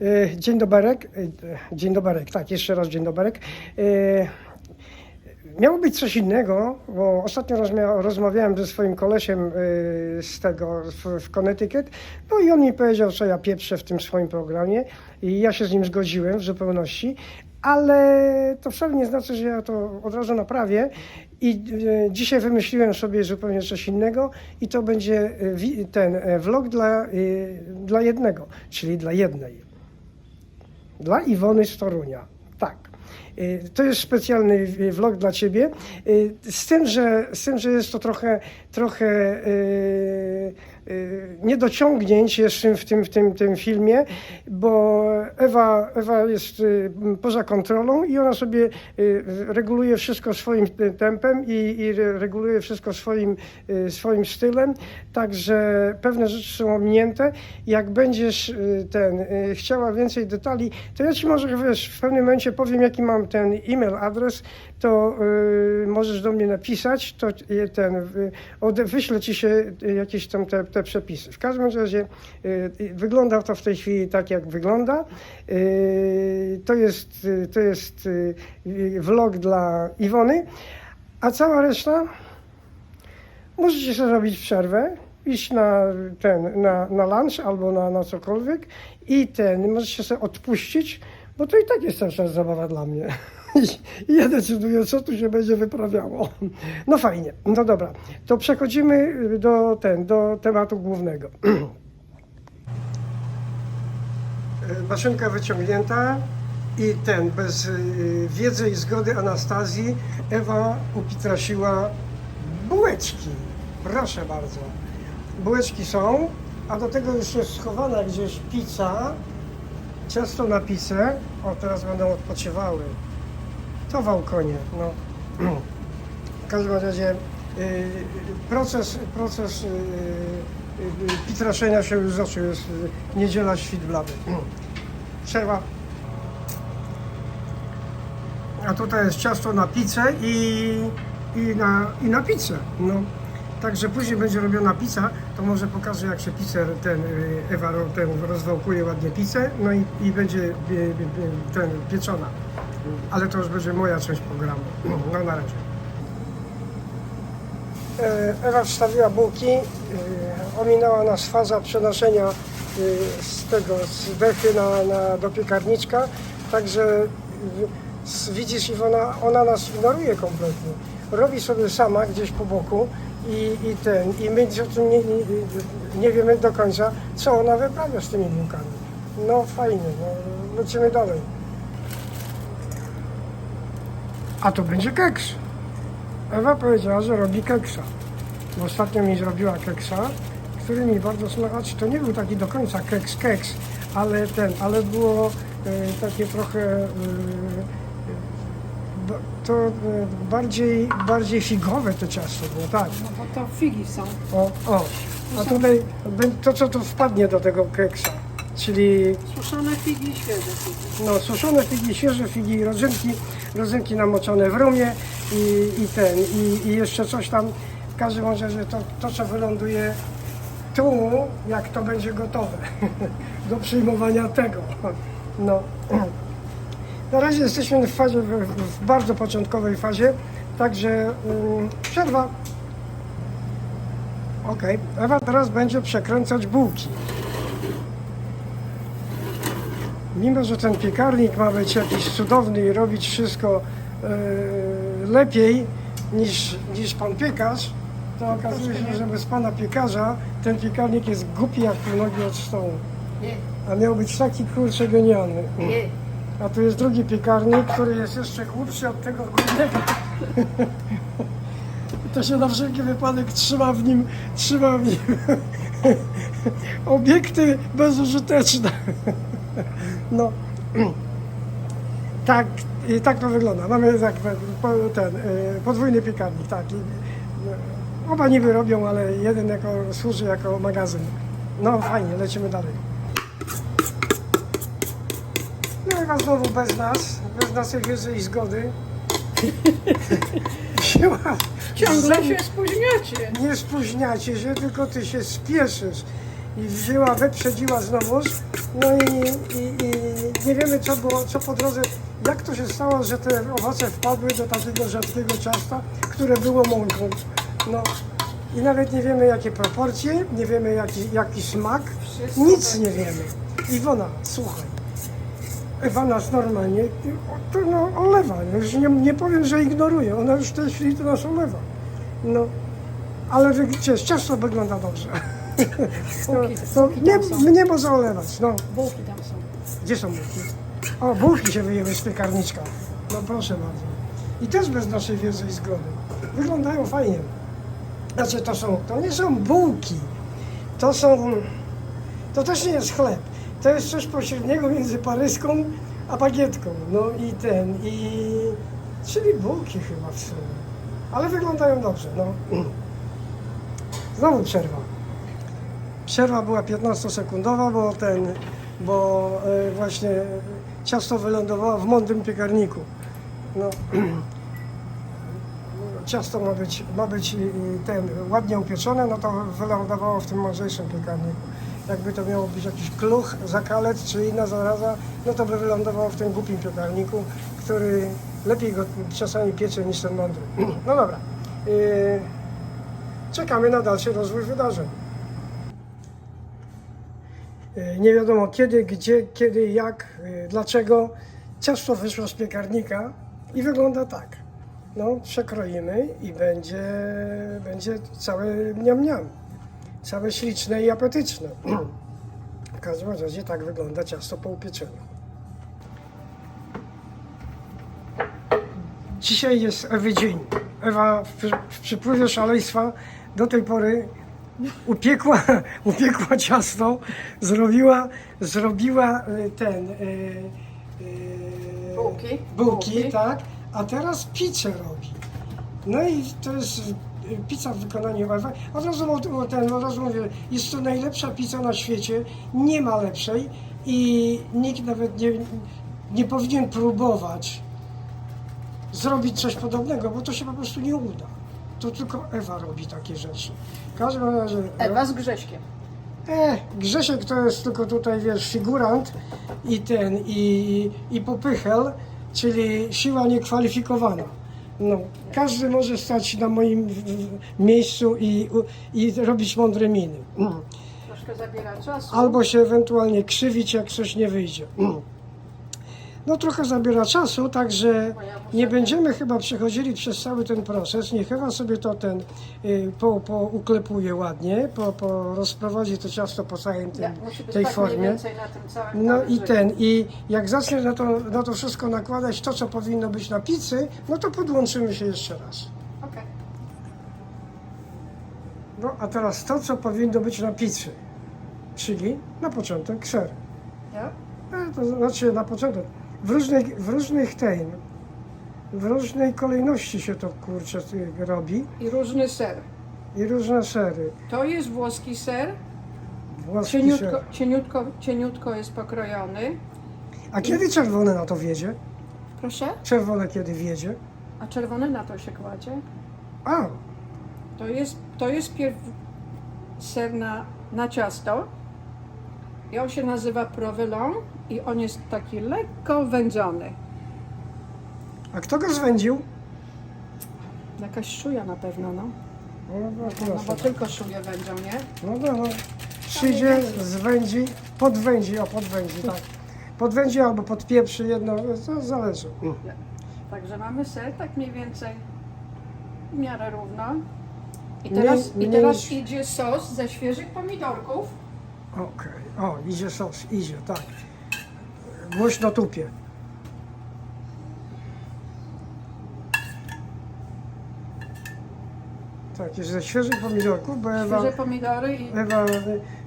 E, Dzień doberek. E, Dzień doberek, tak, jeszcze raz dzień doberek. E, Miało być coś innego, bo ostatnio rozmawiałem ze swoim kolesiem z tego w, Connecticut, no i on mi powiedział, co ja pieprzę w tym swoim programie i ja się z nim zgodziłem w zupełności, ale to wcale nie znaczy, że ja to od razu naprawię i dzisiaj wymyśliłem sobie zupełnie coś innego i to będzie ten vlog dla, dla jednego, czyli dla jednej. Dla Iwony z Torunia. Tak. Y, To jest specjalny y, vlog dla Ciebie. Y, Z tym, że, z tym, że jest to trochę, trochę niedociągnięć jeszcze w tym, w tym, tym filmie, bo Ewa, Ewa jest y, poza kontrolą i ona sobie y, reguluje wszystko swoim y, tempem i, i re- reguluje wszystko swoim, y, swoim stylem, także pewne rzeczy są ominięte. Jak będziesz y, ten, y, chciała więcej detali, to ja Ci może wiesz, w pewnym momencie powiem, jaki mam ten e-mail adres, to y, możesz do mnie napisać, to ten, y, ode, wyślę Ci się y, jakieś tam te, te przepisy. W każdym razie y, wygląda to w tej chwili tak, jak wygląda. Y, to jest, y, to jest y, vlog dla Iwony, a cała reszta możecie sobie zrobić przerwę, iść na ten, na, na lunch albo na, na cokolwiek i ten, możecie sobie odpuścić, bo to i tak jest cały czas zabawa dla mnie. I ja decyduję, co tu się będzie wyprawiało. No fajnie, no dobra. To przechodzimy do, ten, do tematu głównego. Maszynka wyciągnięta i ten, bez y, wiedzy i zgody Anastazji, Ewa upitrasiła bułeczki. Proszę bardzo. Bułeczki są, a do tego już jest schowana gdzieś pizza, ciasto na pizzę. O, teraz będą odpoczywały. To wałkonie, no. W każdym razie y, proces, proces y, y, pitraszenia się już zaczął, jest niedziela świt blady. Przerwa. A tutaj jest ciasto na pizzę i, i, na, i na pizzę. No. Także później będzie robiona pizza, to może pokażę jak się pizzę ten Ewa ten rozwałkuje ładnie pizzę, no i, i będzie ten pieczona. Ale to już będzie moja część programu. No na razie. E, Ewa wstawiła bułki, y, ominęła nas faza przenoszenia y, z tego, z dechy na, na, do piekarniczka, także widzisz Iwona, ona nas ignoruje kompletnie. Robi sobie sama gdzieś po boku i, i ten, i my nie, nie, nie wiemy do końca, co ona wyprawia z tymi bułkami. No fajnie, no, lecimy dalej. A to będzie keks. Ewa powiedziała, że robi keksa. Bo ostatnio mi zrobiła keksa, który mi bardzo smakował. To nie był taki do końca keks, keks, ale ten, ale było e, takie trochę ba- to e, bardziej, bardziej figowe to ciasto było, tak. No bo to figi są. O, o. A tutaj to, co tu wpadnie do tego keksa, czyli Suszone figi i świeże figi. no, suszone figi, świeże figi, rodzynki, rodzynki namoczone w rumie i, i ten, i, i jeszcze coś tam. W każdym razie to, to, co wyląduje tu, jak to będzie gotowe do przyjmowania tego. No. Na razie jesteśmy w fazie, w, w bardzo początkowej fazie, także um, przerwa. Ok, Ewa teraz będzie przekręcać bułki. Mimo, że ten piekarnik ma być jakiś cudowny i robić wszystko e, lepiej niż, niż pan piekarz, to okazuje się, że bez pana piekarza ten piekarnik jest głupi jak pół nogi od stołu. A miał być taki kurczę genialny. A tu jest drugi piekarnik, który jest jeszcze głupszy od tego głównego. I to się na wszelki wypadek trzyma w nim, trzyma w nim obiekty bezużyteczne. No. Tak, i tak to wygląda. Mamy tak, ten, y, podwójny piekarnik, tak. I, y, Oba niby robią, ale jeden jako, służy jako magazyn. No fajnie, lecimy dalej. No Ewa znowu bez nas, bez naszej wiedzy i zgody. Ciągle się spóźniacie. nie spóźniacie się, tylko ty się spieszysz. I wzięła, wyprzedziła znowuż, no i, i, i nie wiemy, co było, co po drodze, jak to się stało, że te owoce wpadły do takiego rzadkiego ciasta, które było mąką. No i nawet nie wiemy, jakie proporcje, nie wiemy, jaki, jaki smak, Wszystko nic będzie. nie wiemy. Iwona, słuchaj. Ewa nas normalnie to no, olewa. Już nie, nie powiem, że ignoruje. Ona już w tej chwili to nas olewa. No, ale wiesz, ciasto wygląda dobrze. Bułki- bułki nie, tam są. mnie może olewać. No, Bułki tam są. gdzie są bułki? O, bułki się wyjęły z piekarniczka. No proszę bardzo. I też bez naszej wiedzy i zgody. Wyglądają fajnie. Znaczy to są, to nie są bułki. To są, to też nie jest chleb. To jest coś pośredniego między paryską a bagietką. No i ten, i... Czyli bułki chyba w sumie. Ale wyglądają dobrze, no. Znowu przerwa. Przerwa była 15-sekundowa, bo ten, bo e, właśnie ciasto wylądowało w mądrym piekarniku. No, ciasto ma być, ma być ten, ładnie upieczone, no to wylądowało w tym mądrzejszym piekarniku. Jakby to miało być jakiś kluch, zakalec czy inna zaraza, no to by wylądowało w tym głupim piekarniku, który lepiej go czasami piecze niż ten mądry. No dobra. Y, czekamy na dalszy rozwój wydarzeń. Y, Nie wiadomo kiedy, gdzie, kiedy, jak, y, dlaczego. Ciasto wyszło z piekarnika i wygląda tak. No, przekroimy i będzie, będzie całe mniam mniam. Całe śliczne i apetyczne. W każdym razie tak wygląda ciasto po upieczeniu. Dzisiaj jest Ewy dzień. Ewa w, w przypływie szaleństwa do tej pory upiekła, upiekła ciasto, zrobiła, zrobiła y, ten... y, y, Bułki. Bułki, Bułki. tak. A teraz pizzę robi. No i to jest pizza w wykonaniu Ewy. Od razu, o ten, od razu mówię, jest to najlepsza pizza na świecie. Nie ma lepszej i nikt nawet nie, nie powinien próbować zrobić coś podobnego, bo to się po prostu nie uda. To tylko Ewa robi takie rzeczy. W każdym razie. Ewa z Grześkiem. E, Grzesiek to jest tylko tutaj, wiesz, figurant i ten, i, i popychel, czyli siła niekwalifikowana. No, każdy może stać na moim w- w- miejscu i, i robić mądre miny. Mm. Troszkę zabiera czasu. Albo się ewentualnie krzywić, jak coś nie wyjdzie. Mm. No trochę zabiera czasu, także nie będziemy chyba przechodzili przez cały ten proces. Niech Ewa sobie to ten y, po, po uklepuje ładnie, po, po rozprowadzi to ciasto po całym tym, Ja, musi być tej tak mniej formie. więcej na tym całym No i talerzyku. ten, i jak zacznie na to, na to wszystko nakładać to, co powinno być na pizzy, no to podłączymy się jeszcze raz. Okej. No a teraz to, co powinno być na pizzy, czyli na początek ser. Ja? E, To znaczy na początek. W różnych, w różnych w różnej kolejności się to kurczę robi I różny ser. i różne sery. To jest włoski ser. Włoski Cieniutko, ser. cieniutko, cieniutko jest pokrojony. A kiedy czerwone na to wiedzie? Proszę? Czerwone kiedy wiedzie? A czerwony na to się kładzie. A, To jest, to jest pierw ser na, na ciasto. I on się nazywa provolone i on jest taki lekko wędzony. a kto go zwędził? Jakaś szuja na pewno, no. No, no, No proszę. bo tylko szuje wędzą, nie? No, no, no. Przyjdzie, zwędzi, podwędzi, o podwędzi, tak. Podwędzi albo podpieprzy jedno, to zależy. Także mamy ser tak mniej więcej w miarę równo. I Mniej- teraz, mniej i teraz niż- idzie sos ze świeżych pomidorków. Okej, o, idzie sos, idzie, tak. Głośno tupie. Tak, jest ze świeżych pomidorków, bo Ewa, Świeże pomidory i Ewa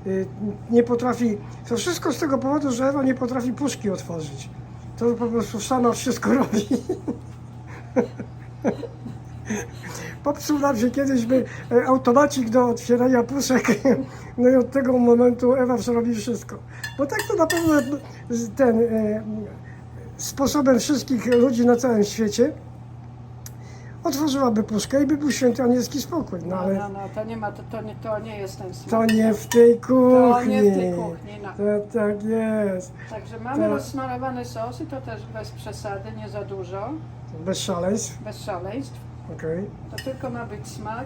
y, nie potrafi, to wszystko z tego powodu, że Ewa nie potrafi puszki otworzyć. To po prostu sama wszystko robi. Popsuł nam się kiedyś by e, automacik do otwierania puszek. No i od tego momentu Ewa robi wszystko. Bo tak to na pewno z- ten e, sposobem wszystkich ludzi na całym świecie. otworzyłaby puszkę i by był święty anielski spokój. No No, ale no, no, to nie ma, to, to, nie, to nie jest ten smak. to nie w tej kuchni. To nie w tej kuchni, no. To tak jest. Także mamy To- rozsmarowany sos i to też bez przesady, nie za dużo, Bez szaleństw. bez szaleństw. Okej. To tylko ma być smak,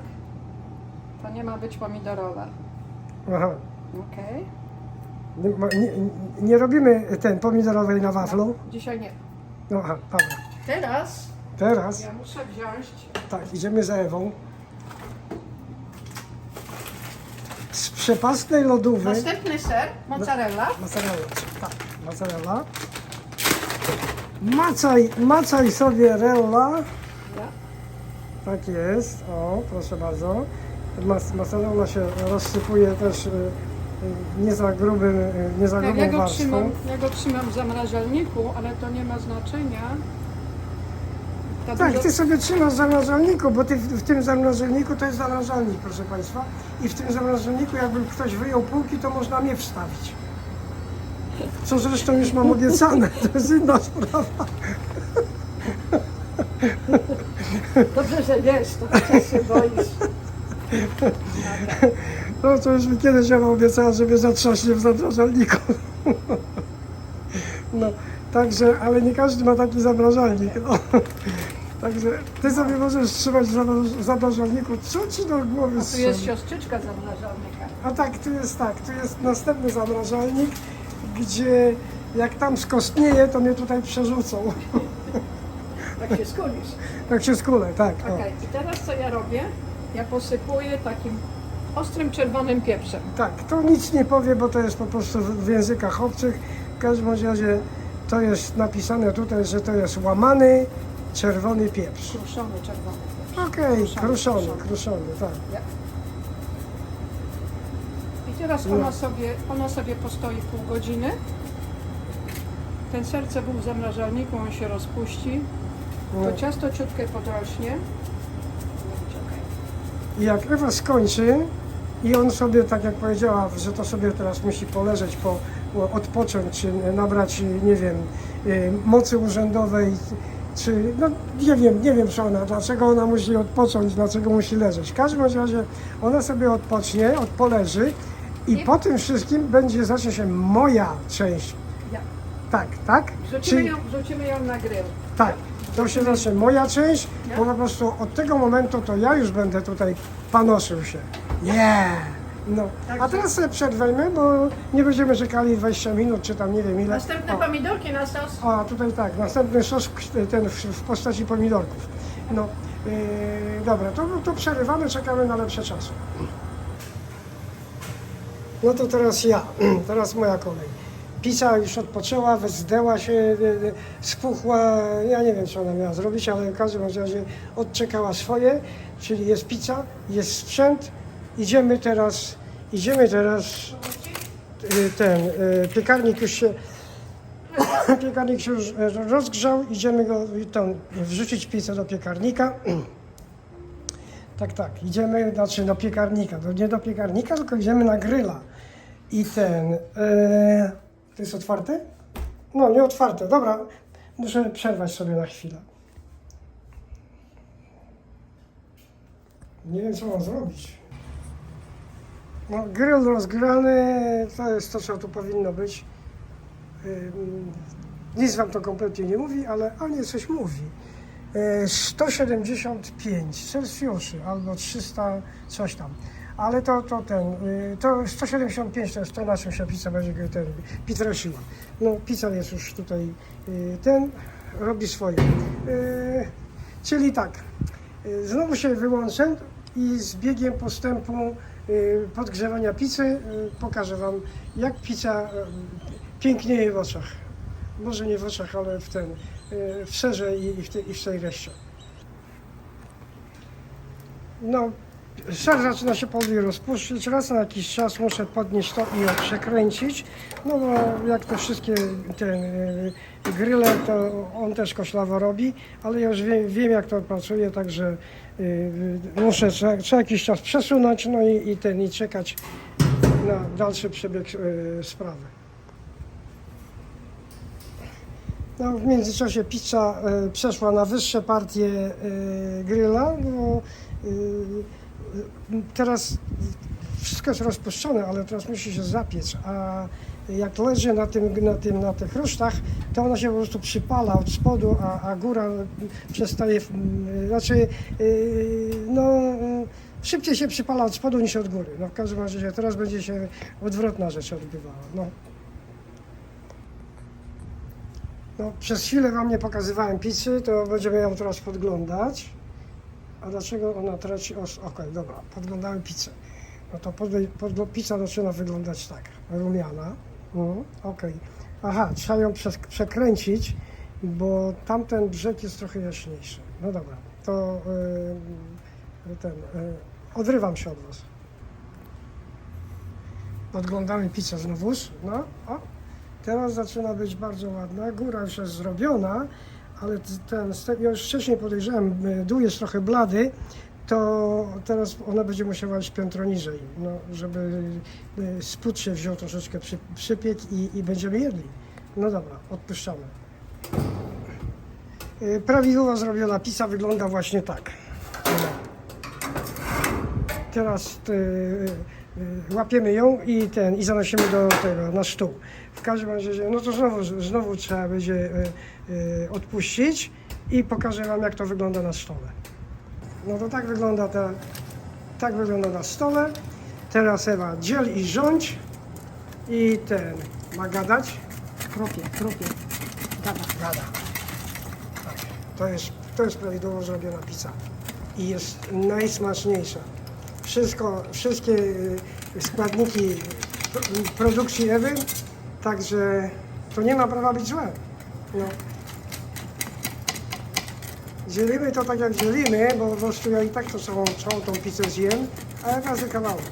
to nie ma być pomidorowa. Aha. Okej? Nie, ma- nie, nie robimy ten pomidorowej na waflu. Dzisiaj nie. No aha, dobra. Teraz Teraz, ja muszę wziąć tak, idziemy za Ewą. Z przepastnej lodówy. następny ser, mozzarella. Mozzarella, tak, mozzarella. Macaj, macaj sobie rella. Tak jest, o, proszę bardzo. Mas, mozzarella się rozsypuje też y, y, nie za grubym, y, nie za Ja, grubą ja, go warstwą. trzymam, ja go trzymam w zamrażalniku, ale to nie ma znaczenia. Ta Tak, dużo- ty sobie trzymasz w zamrażalniku, bo ty w, w tym zamrażalniku to jest zamrażalnik, proszę Państwa. I w tym zamrażalniku, jakby ktoś wyjął półki, to można mnie wstawić. Co zresztą już mam obiecane, to jest inna sprawa. Dobrze, że wiesz, to chociaż się boisz. No to już mi kiedyś ja obiecała, że mnie zatrzaśnie w zamrażalniku. No, także, ale nie każdy ma taki zamrażalnik. No. Także ty sobie możesz trzymać w zamraż- zamrażalniku, co ci do głowy Tu jest strzeli. siostrzyczka zamrażalnika. A tak, tu jest tak, tu jest następny zamrażalnik, gdzie jak tam skostnieje, to mnie tutaj przerzucą. Tak się skulisz. Tak się skulę, tak. O. Okej, i teraz co ja robię? Ja posypuję takim ostrym czerwonym pieprzem. Tak, to nic nie powie, bo to jest po prostu w w językach obcych. W każdym razie to jest napisane tutaj, że to jest łamany czerwony pieprz. Kruszony czerwony pieprz. Okej, Kruszony, kruszony, tak. Ja. I teraz No. ona sobie, ona sobie postoi pół godziny. Ten serce był w zamrażalniku, on się rozpuści. No. To ciasto ciutkę podrośnie. I jak Ewa skończy i on sobie, tak jak powiedziała, że to sobie teraz musi poleżeć, po, odpocząć, czy nabrać, nie wiem, y, mocy urzędowej, czy, no nie wiem, nie wiem co ona, dlaczego ona musi odpocząć, dlaczego musi leżeć. W każdym razie ona sobie odpocznie, odpoleży i I- po tym wszystkim będzie, zacznie się moja część. Ja. Tak, tak? Wrzucimy, Czyli- ją, wrzucimy ją na grill. tak, to się zacznie moja część, bo po prostu od tego momentu to ja już będę tutaj panoszył się. Nie! No, a teraz sobie przerwejmy, bo nie będziemy czekali 20 minut, czy tam nie wiem ile. Następne O, pomidorki na sos. a tutaj tak, następny sos ten w, w postaci pomidorków. No, yy, dobra, to, to przerywamy, czekamy na lepsze czasy. No to teraz ja, teraz moja kolej. Pizza już odpoczęła, zdęła się, e, e, spuchła, ja nie wiem co ona miała zrobić, ale w każdym razie odczekała swoje, czyli jest pizza, jest sprzęt, idziemy teraz, idziemy teraz, e, ten piekarnik już się, piekarnik się już rozgrzał, idziemy go tam wrzucić pizzę do piekarnika. Tak, tak, idziemy, znaczy do piekarnika, do, nie do piekarnika, tylko idziemy na gryla. I ten, e, to jest otwarte? No, nie otwarte, dobra, muszę przerwać sobie na chwilę. Nie wiem, co mam zrobić. No, grill rozgrany, to jest to, co tu powinno być. Nic wam to kompletnie nie mówi, ale Anie coś mówi. E, 175 Celsjuszy albo 300 coś tam. Ale to, to ten, y, to 175 to jest to, na czym się pizza będzie ten, pitrosiła. No pizza jest już tutaj, y, ten robi swoje. Y, Czyli tak, znowu się wyłączę i z biegiem postępu podgrzewania pizzy pokażę Wam, jak pizza pięknieje w oczach. Może nie w oczach, ale w ten, w serze i, w, te, i w tej reszcie. No, ser zaczyna się powoli rozpuszczać. Raz na jakiś czas muszę podnieść to i ją przekręcić. No bo jak te wszystkie te y, gryle, to on też koślawo robi, ale ja już wiem, wiem jak to pracuje, także y, muszę co, jakiś czas przesunąć, no i, i ten i czekać na dalszy przebieg y, sprawy. No, w międzyczasie pizza e, przeszła na wyższe partie e, grilla, bo e, e, teraz wszystko jest rozpuszczone, ale teraz musi się zapiec, a jak leży na, tym, na, tym, na tych rusztach, to ona się po prostu przypala od spodu, a, a góra przestaje, znaczy, yy, no, szybciej się przypala od spodu niż od góry. No w każdym razie teraz będzie się odwrotna rzecz odbywała. No. No, przez chwilę Wam nie pokazywałem pizzy, to będziemy ją teraz podglądać. A dlaczego ona traci os? Okej, dobra, podglądamy pizzę. No to pod, pod, pizza zaczyna wyglądać tak, rumiana. Mhm, Okej. Aha, trzeba ją przes- przekręcić, bo tamten brzeg jest trochę jaśniejszy. No dobra, to yy, ten, yy, odrywam się od Was. Podglądamy pizzę znowu. No, o, teraz zaczyna być bardzo ładna. Góra już jest zrobiona, ale ten, ja już wcześniej podejrzewam, y, dół jest trochę blady, to teraz ona będzie musiała iść piętro niżej, no, żeby y, spód się wziął troszeczkę przy, przypiek i, i będziemy jedli. No dobra, odpuszczamy. Y, Prawidłowo zrobiona pizza wygląda właśnie tak. Teraz łapiemy ją i ten i zanosimy do tego na stół. W każdym razie, no to znowu, znowu trzeba będzie odpuścić i pokażę Wam jak to wygląda na stole. No to tak wygląda ta, tak wygląda na stole. Teraz Ewa dziel i rządź i ten ma gadać. Kropie, kropie. Gada. Gada. Tak. To jest, to jest prawidłowo zrobiona pizza. I jest najsmaczniejsza. Wszystko, wszystkie y, składniki pro- produkcji Ewy, także to nie ma prawa być złe. No. Dzielimy to tak jak dzielimy, bo po prostu ja i tak to całą, całą tą pizzę zjem, a Ewa z kawałek.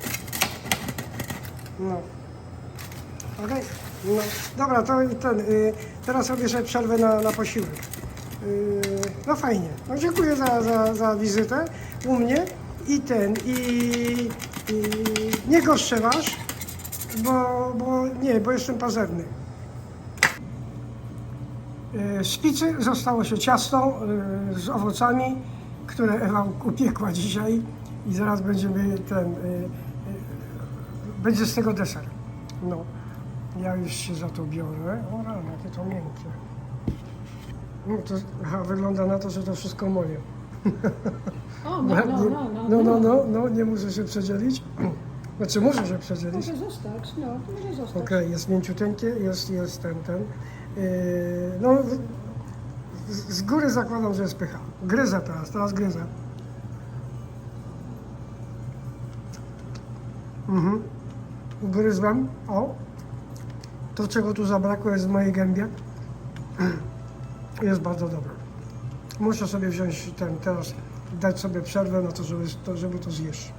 No. Okej. No, dobra, to ten, y, teraz robię sobie przerwę na, na posiłek. Y, no fajnie. No dziękuję za, za, za wizytę u mnie i ten, i, i nie goszczę was, bo, bo nie, bo jestem pazerny. Y, Z pizzy zostało się ciasto y, z owocami, które Ewa upiekła dzisiaj i zaraz będziemy ten, y, będzie z tego deser. No, ja już się za to biorę. O rano, jakie to miękkie. No to aha, wygląda na to, że to wszystko moje. O, no, no, no, no. no, no, no, no, nie muszę się przedzielić. Znaczy muszę się przedzielić. Może zostać, no, może zostać. Okej, jest mięciuteńkie, jest, jest ten, ten. Yy, no, z, góry zakładam, że jest pycha. Gryzę teraz, teraz gryzę. Mhm. Ugryzłem. O. To, czego tu zabrakło, jest w mojej gębie. Jest bardzo dobre. Muszę sobie wziąć ten teraz, dać sobie przerwę na to, żeby to, żeby to zjeść.